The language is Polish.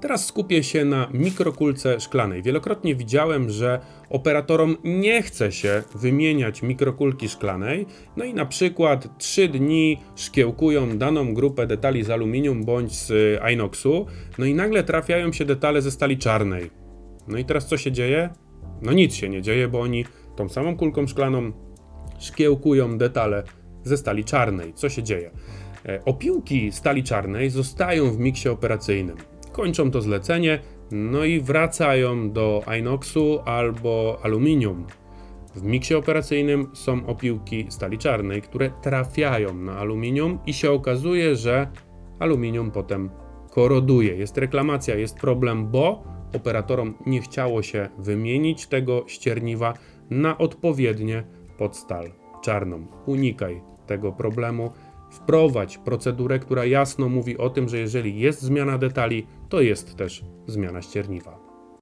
Teraz skupię się na mikrokulce szklanej. Wielokrotnie widziałem, że operatorom nie chce się wymieniać mikrokulki szklanej, no i na przykład 3 dni szkiełkują daną grupę detali z aluminium bądź z inoxu, no i nagle trafiają się detale ze stali czarnej. No i teraz co się dzieje? No nic się nie dzieje, bo oni tą samą kulką szklaną szkiełkują detale ze stali czarnej. Co się dzieje? E, Opiłki stali czarnej zostają w miksie operacyjnym. Kończą to zlecenie, no i wracają do inoxu albo aluminium. W miksie operacyjnym są opiłki stali czarnej, które trafiają na aluminium i się okazuje, że aluminium potem koroduje. Jest reklamacja, jest problem, bo operatorom nie chciało się wymienić tego ścierniwa na odpowiednie pod stal czarną. Unikaj tego problemu. Wprowadź procedurę, która jasno mówi o tym, że jeżeli jest zmiana detali, to jest też zmiana ścierniwa.